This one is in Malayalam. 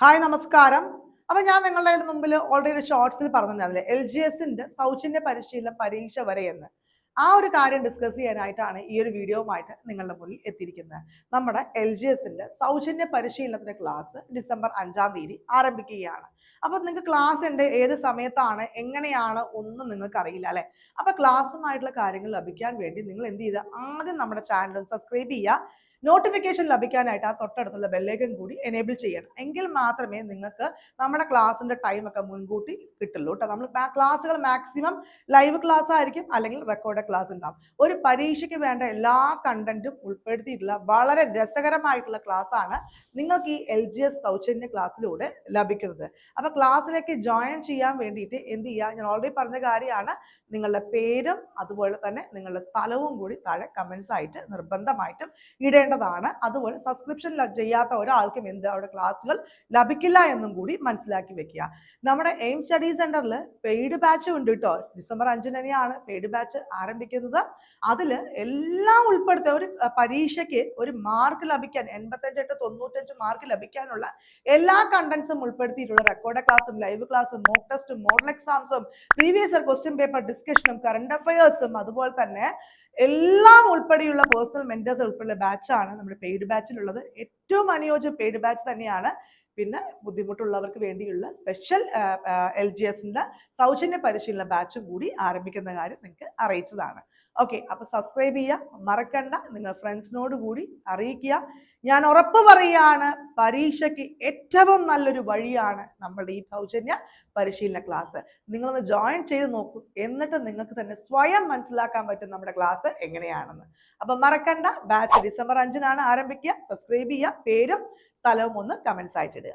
ഹായ് നമസ്കാരം. അപ്പൊ ഞാൻ നിങ്ങളുടെ മുമ്പിൽ ഓൾറെഡി ഷോർട്സിൽ പറഞ്ഞിട്ടുണ്ടായിരുന്നില്ല എൽ ജി എസിന്റെ സൗജന്യ പരിശീലന പരീക്ഷ വരെ എന്ന്. ആ ഒരു കാര്യം ഡിസ്കസ് ചെയ്യാനായിട്ടാണ് ഈ ഒരു വീഡിയോവുമായിട്ട് നിങ്ങളുടെ മുന്നിൽ എത്തിയിരിക്കുന്നത്. നമ്മുടെ എൽ ജി എസിന്റെ സൗജന്യ പരിശീലനത്തിന്റെ ക്ലാസ് ഡിസംബർ അഞ്ചാം തീയതി ആരംഭിക്കുകയാണ്. അപ്പൊ നിങ്ങൾക്ക് ക്ലാസ് ഉണ്ട് ഏത് സമയത്താണ് എങ്ങനെയാണ് ഒന്നും നിങ്ങൾക്ക് അറിയില്ല അല്ലെ? അപ്പൊ ക്ലാസ്സുമായിട്ടുള്ള കാര്യങ്ങൾ ലഭിക്കാൻ വേണ്ടി നിങ്ങൾ എന്ത് ചെയ്യുക? ആദ്യം നമ്മുടെ ചാനൽ സബ്സ്ക്രൈബ് ചെയ്യുക. നോട്ടിഫിക്കേഷൻ ലഭിക്കാനായിട്ട് ആ തൊട്ടടുത്തുള്ള ബെല്ലേക്കും കൂടി എനേബിൾ ചെയ്യണം. എങ്കിൽ മാത്രമേ നിങ്ങൾക്ക് നമ്മുടെ ക്ലാസ്സിന്റെ ടൈമൊക്കെ മുൻകൂട്ടി കിട്ടുള്ളൂ കേട്ടോ നമ്മൾ ക്ലാസ്സുകൾ മാക്സിമം ലൈവ് ക്ലാസ് ആയിരിക്കും അല്ലെങ്കിൽ റെക്കോർഡ് ക്ലാസ് ഉണ്ടാവും. ഒരു പരീക്ഷയ്ക്ക് വേണ്ട എല്ലാ കണ്ടന്റും ഉൾപ്പെടുത്തിയിട്ടുള്ള വളരെ രസകരമായിട്ടുള്ള ക്ലാസ് ആണ് നിങ്ങൾക്ക് ഈ എൽ ജി എസ് സൗജന്യ ക്ലാസ്സിലൂടെ ലഭിക്കുന്നത്. അപ്പോൾ ക്ലാസ്സിലേക്ക് ജോയിൻ ചെയ്യാൻ വേണ്ടിയിട്ട് എന്ത് ചെയ്യുക ഞാൻ ഓൾറെഡി പറഞ്ഞ കാര്യമാണ്. നിങ്ങളുടെ പേരും അതുപോലെ തന്നെ നിങ്ങളുടെ സ്ഥലവും കൂടി താഴെ കമൻസ് ആയിട്ട് നിർബന്ധമായിട്ടും ഇടേണ്ടതാണ് അതുപോലെ സബ്സ്ക്രിപ്ഷൻ ചെയ്യാത്ത ഒരാൾക്കും എന്ത് അവിടെ ക്ലാസ്സുകൾ ലഭിക്കില്ല എന്നും കൂടി മനസ്സിലാക്കി വെക്കുക. നമ്മുടെ എയിം സ്റ്റഡി സെന്ററിൽ പെയ്ഡ് ബാച്ച് ഉണ്ട് കേട്ടോ ഡിസംബർ അഞ്ചിന് തന്നെയാണ് പെയ്ഡ് ബാച്ച് ആരംഭിക്കുന്നത്. അതിൽ എല്ലാം ഉൾപ്പെടുത്തിയ ഒരു പരീക്ഷയ്ക്ക് ഒരു മാർക്ക് ലഭിക്കാൻ എൺപത്തഞ്ച് എട്ട് തൊണ്ണൂറ്റഞ്ച് മാർക്ക് ലഭിക്കാനുള്ള എല്ലാ കണ്ടന്റ്സും ഉൾപ്പെടുത്തിയിട്ടുള്ള റെക്കോർഡ് ക്ലാസ്സും ലൈവ് ക്ലാസ്സും മോക്ക് ടെസ്റ്റും മോഡൽ എക്സാംസും പ്രീവിയസ് ക്വസ്റ്റ്യൻ പേപ്പർ ഡിസ്കഷനും കറണ്ട് അഫയേഴ്സും അതുപോലെ തന്നെ എല്ലാം ഉൾപ്പെടെയുള്ള പേഴ്സണൽ മെന്റേഴ്സ് ഉൾപ്പെടെയുള്ള ബാച്ചാണ് നമ്മുടെ പെയ്ഡ് ബാച്ചിലുള്ളത് ഏറ്റവും അനുയോജ്യ പെയ്ഡ് ബാച്ച് തന്നെയാണ്. പിന്നെ ബുദ്ധിമുട്ടുള്ളവർക്ക് വേണ്ടിയുള്ള സ്പെഷ്യൽ എൽ ജി എസിന്റെ സൗജന്യ പരിശീലന ബാച്ചും കൂടി ആരംഭിക്കുന്ന കാര്യം നിങ്ങൾക്ക് അറിയിച്ചതാണ്. ഓക്കെ അപ്പൊ സബ്സ്ക്രൈബ് ചെയ്യുക. മറക്കണ്ട. നിങ്ങൾ ഫ്രണ്ട്സിനോട് കൂടി അറിയിക്കുക. ഞാൻ ഉറപ്പ് പറയുകയാണ് പരീക്ഷയ്ക്ക് ഏറ്റവും നല്ലൊരു വഴിയാണ് നമ്മളുടെ ഈ സൗജന്യ പരിശീലന ക്ലാസ് നിങ്ങളൊന്ന് ജോയിൻ ചെയ്ത് നോക്കൂ. എന്നിട്ട് നിങ്ങൾക്ക് തന്നെ സ്വയം മനസ്സിലാക്കാൻ പറ്റും നമ്മുടെ ക്ലാസ് എങ്ങനെയാണെന്ന്. അപ്പൊ മറക്കണ്ട. ബാച്ച് ഡിസംബർ അഞ്ചിനാണ് ആരംഭിക്കുക. സബ്സ്ക്രൈബ് ചെയ്യുക. പേരും സ്ഥലവും ഒന്ന് കമൻസ് ആയിട്ട് ഇടുക.